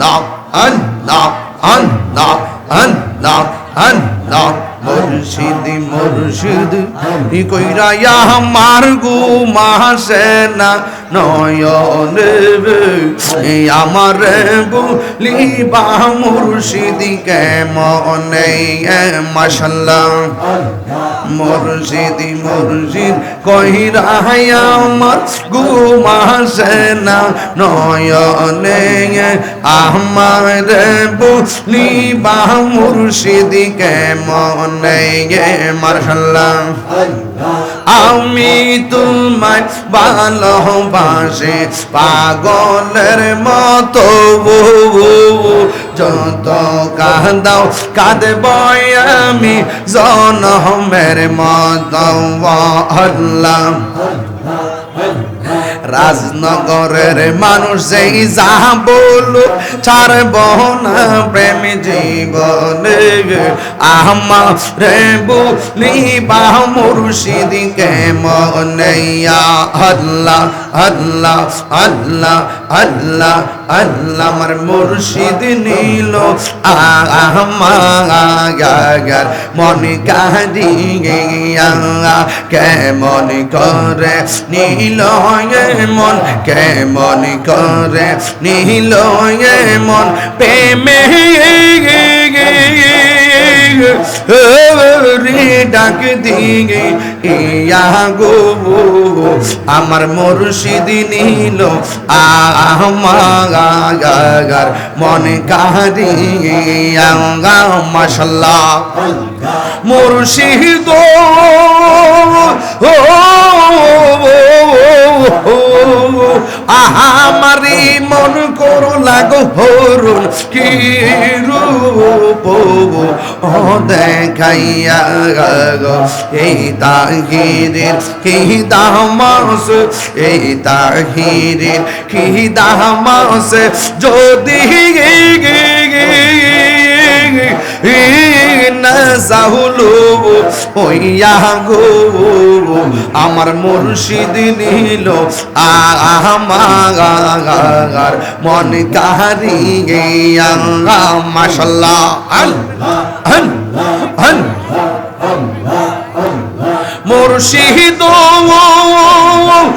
আল্লাহ আল্লাহ আল্লাহ আল্লাহ আল্লাহ মুর্শিদ মুর্শিদ ই কইরা আমার গু মাসে না নয়ন আমার বলিবা মুর্শিদ কেমন মাশাল্লাহ। মুর্শিদ মুর্শিদ কইরা আমার গু মাসে না। নয়নে আমার বলিবা মুর্শিদ কেমন মার্শাল্লাহ আমি তোমায় ভালোবাসে পাগলের মতো যত কাঁদাও কাঁদব আমি জনমের মতো, আল্লাহ। রাজনগরের মানুষ সেই যা বলু ছাড়ব না প্রেম জীবনে। আমার রে বলি বা মুর্শিদ কে মনেয়া আল্লাহ। আল্লাহ আল্লাহ আল্লাহ আল্লাহ আমার মুর্শিদ নীল। আমার মনে কাঁদি কেমন করে নীল মন, কেমন করে নীল মন, প্রেমে রে ডাক দিয়ে ইয়া গো আমার মুর্শিদ নীল আমার মনে কাহিয়া মাশাল্লাহ মুর্শিদ আহামারি মন করো লাগো হরুন, কি রূপ দেখাইয়া গো। এই তাহিরের কি দামাস, এই তাহিরের কি দামাস, যদি গে সাহুলু ওইয়া গো আমার মুর্শিদ নিল আমার মন কাহারি মাশাল্লাহ মুর্শিদ তোমারি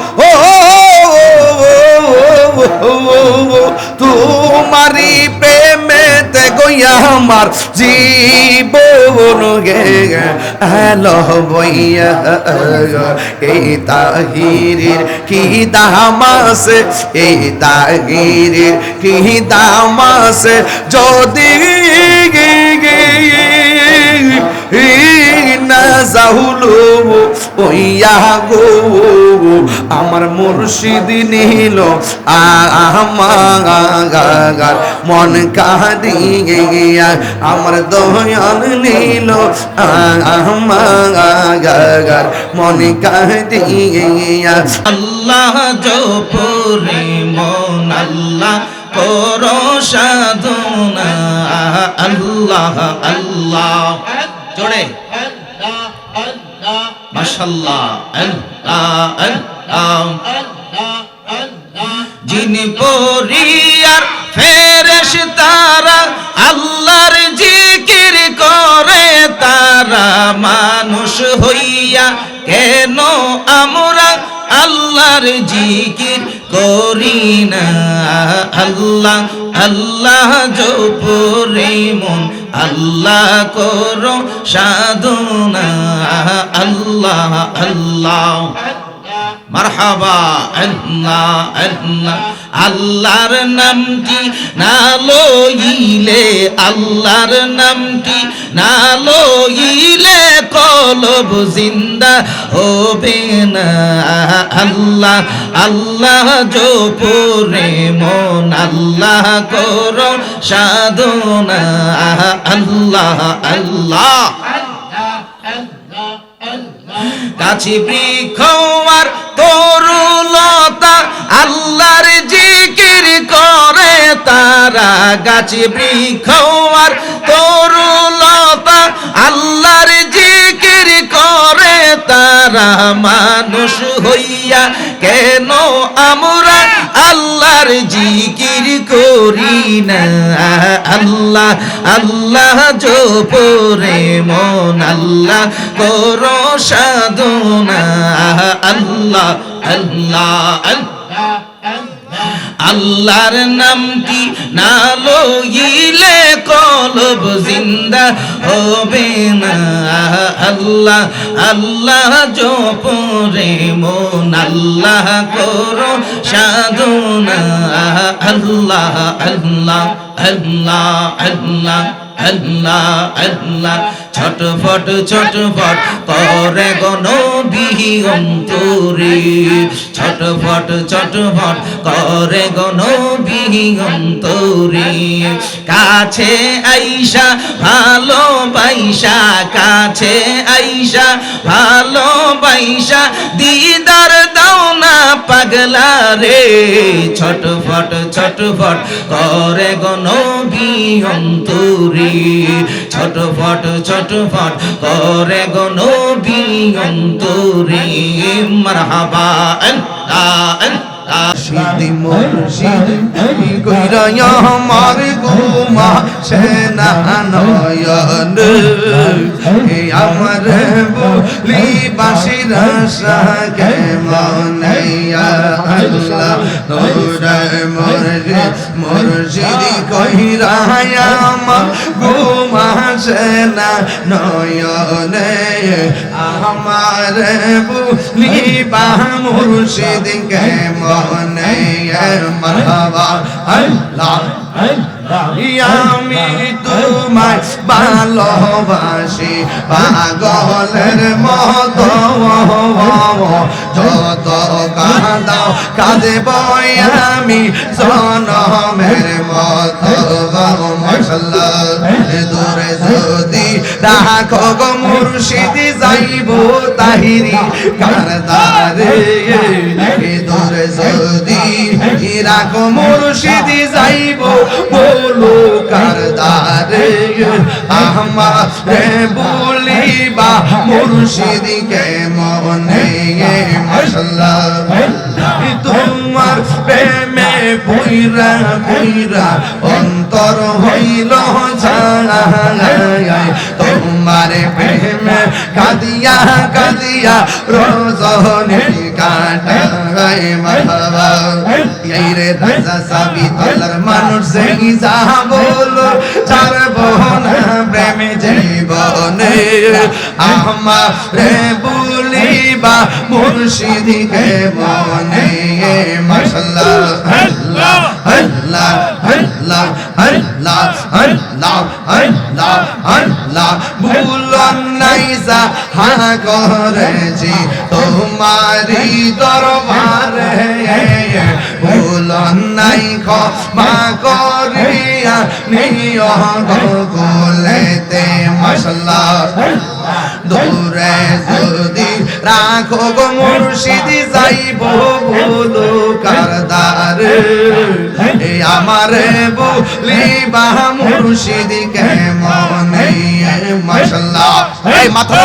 আমার জীবন গে হ্যালো বইয়া এই তাহিরের কি দামাস এই তাহিরের কি দামাস যদি না যাহুলো ওইয়া গো আমার মুর্শিদ নিল আমার মন কাঁদিয়া আমার দয়াল নিল আমার মন কাঁদিয়া আল্লাহ জপরে মন, আল্লাহ করো সাধনা। আল্লাহ আল্লাহ। জোরে। মাশাল্লাহ। আল্লাহ যিনি পরিয়ার ফেরেশ তারা আল্লাহর জিকির করে, তারা মানুষ হইয়া, কেন আমরা আল্লাহর জিকির করি না? আল্লাহ আল্লাহ জপরে মন আল্লাহ করো সাধনা, আল্লাহ আল্লাহ। মারহাবা, আল্লাহ আল্লাহ। আল্লাহর নামটি না লইলে, আল্লাহর নামটি না লইলে কলব জিন্দা হবে না। আল্লাহ আল্লাহ জোপরে মন, আল্লাহ করো সাধনা। আল্লাহ আল্লাহ। কাছে বৃক্ষ তরুলতা, আল্লাহর জিকির করে তারা। গাছে বৃক্ষ তরুলতা, আল্লাহর জিকির করে তারা মানুষ হইয়া, কেন আমরা আল্লাহর জিকির করি না? আল্লাহ আল্লাহ জোপরে মন, আল্লাহ করো সাধনা। আল্লাহ আল্লাহ আল্লাহ। আল্লাহর নামটি না লইলে কলব জিন্দা হবে না। আল্লাহ আল্লাহ জপরে মন, আল্লাহ করো সাধনা। আল্লাহ আল্লাহ আল্লাহ আল্লাহ আল্লাহ আল্লাহ। ছটফট ছটফট করে গনবি অন্তরে। ছটফট ছটফট করে গনবি অন্তরে। কাছে আইসা, ভালো বাইসা কাছে আইসা, ভালো বাইসা দিদার দাও না পাগলা রে। ছটফট ছটফট করে গনবি অন্তরে। ছটফট ছটফট করে গনবি অন্তরে মারহাবা আল্লাহ মুর্শিদি সেনা নয়ন। এ আমার বলি মনাইয়া আল্লাহ তোরে মরে মুর্শিদি কইরা আমার গুমা না, নয়নে আমার বলি বা মুর্শিদি কে মনে আল্লাহ আল্লাহ। আমি তোমায় ভালোবাসি, পাগলের মত। যত কাঁদাও কাঁদে বই আমি জনমের মত। মশলা দূরে যদি রাখো গো মুর্শিদি, যাইব তাহিরি কারদারে। রাখো মুর্শিদি যাইব বলো কারদারে আমারে বলিবা মুর্শিদি কে মনে মশলা তোমার প্রেমে বইরা অন্তর হইল ছায় তোমার প্রেমে কাদিয়া কাদিয়া রজনী এই রে রাজা সাবি তলার মানুষ সেই যা বলো ছাড়ব না প্রেমে জীবনে। আমারে বলিবা, মুর্শিদিকে মনে আল্লাহ আল্লাহ আল্লাহ আল্লাহ। ভুলন নাই যা হা করেছি তোমারি দরবারে। ভুলন নাই ক্ষমা করিয়া নিয় গোলেতে মশলা দূরে যদি রাখো গো মুর্শিদি, যাইব কারদার এ আমারে বলিবা মুর্শিদি কেমন? মনে মশলা এই মাথা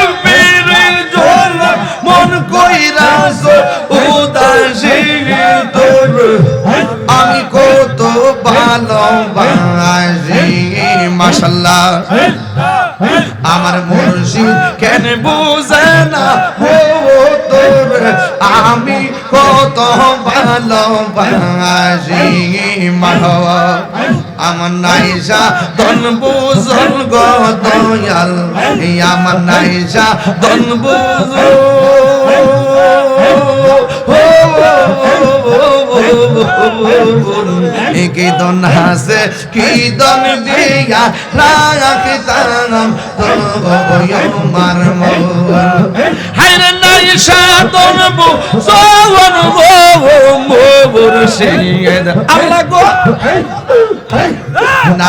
মুর্শিদ কেন বুঝে না ও তোর আমি কত ভালোবাসি মাহ আমার নাইসা দন বুঝল গো দয়াল আমার নাইসা দন বুঝল কি দন হাসে কি দিয়া রাখিতাম তো মার হাইরে নাই সাতন বো সবন বো মোর সিংহেদ আল্লাহ গো